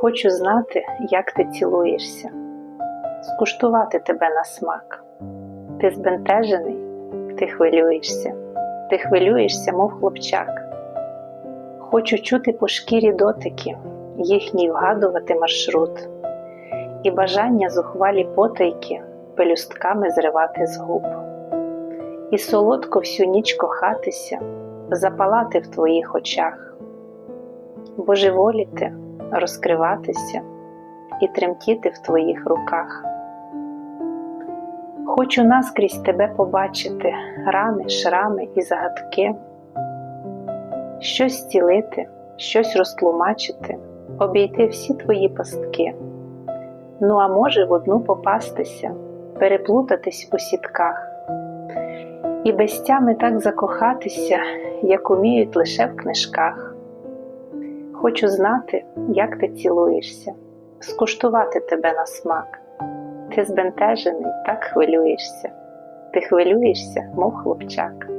Хочу знати, як ти цілуєшся, скуштувати тебе на смак. Ти збентежений, ти хвилюєшся, ти хвилюєшся, мов хлопчак. Хочу чути по шкірі дотики, їхній вгадувати маршрут, і бажання зухвалі потайки пелюстками зривати з губ, і солодко всю ніч кохатися, запалати в твоїх очах, божеволіти, розкриватися і тремтіти в твоїх руках. Хочу наскрізь тебе побачити, рани, шрами і загадки, щось зцілити, щось розтлумачити, обійти всі твої пастки. Ну, а може в одну попастися, переплутатись у сітках, і без тями так закохатися, як уміють лише в книжках. Хочу знати, як ти цілуєшся, скуштувати тебе на смак. Ти збентежений, так хвилюєшся. Ти хвилюєшся, мов хлопчак.